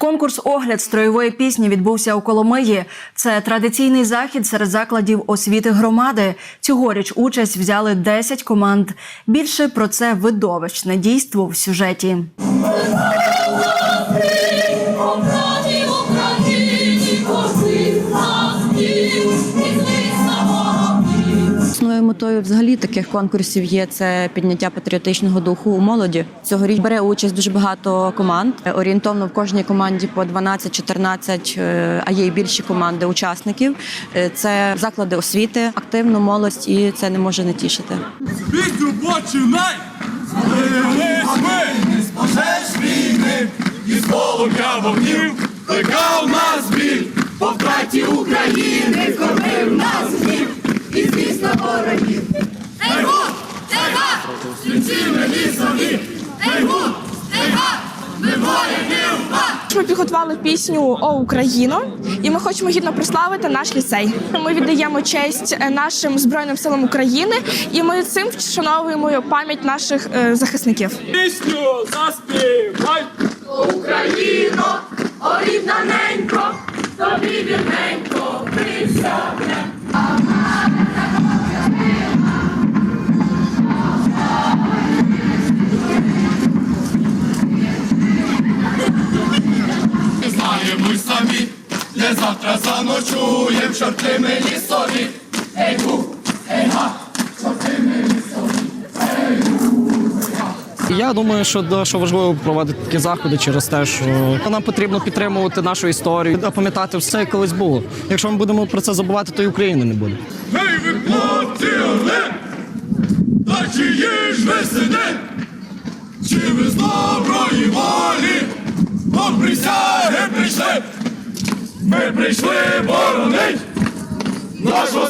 Конкурс огляд строєвої пісні відбувся у Коломиї. Це традиційний захід серед закладів освіти громади. Цьогоріч участь взяли 10 команд. Більше про це видовищне дійство в сюжеті. Метою взагалі таких конкурсів є це підняття патріотичного духу у молоді. Цьогоріч бере участь дуже багато команд. Орієнтовно в кожній команді по 12-14, е, а є і більші команди учасників. Е, Це заклади освіти, активну молодь, і це не може не тішити. Пісню починай! Ми із пожеж війни, із полум'я вогнів, плекав нас біль, по втраті України кормив нас гнів, і звісно ворогів. Ей гуд, ей! Ми підготували пісню О Україно, і ми хочемо гідно прославити наш ліцей. Ми віддаємо честь е, нашим збройним силам України, і ми цим вшановуємо пам'ять наших е, захисників. Пісню заспівай! Україно, о рідна ненько, тобі вірненько присягне. Самі, де завтра заночуєм, чортими лісові. Ей гу, ей га, чортими лісові. Я думаю, що що важливо проводити такі заходи через те, що нам потрібно підтримувати нашу історію, та пам'ятати все, як колись було. Якщо ми будемо про це забувати, то і України не буде. Гей, ви хлопці, оле! Та чиї ж ви сини? Чи ви з доброї волі? Ми прийшли боронить нашу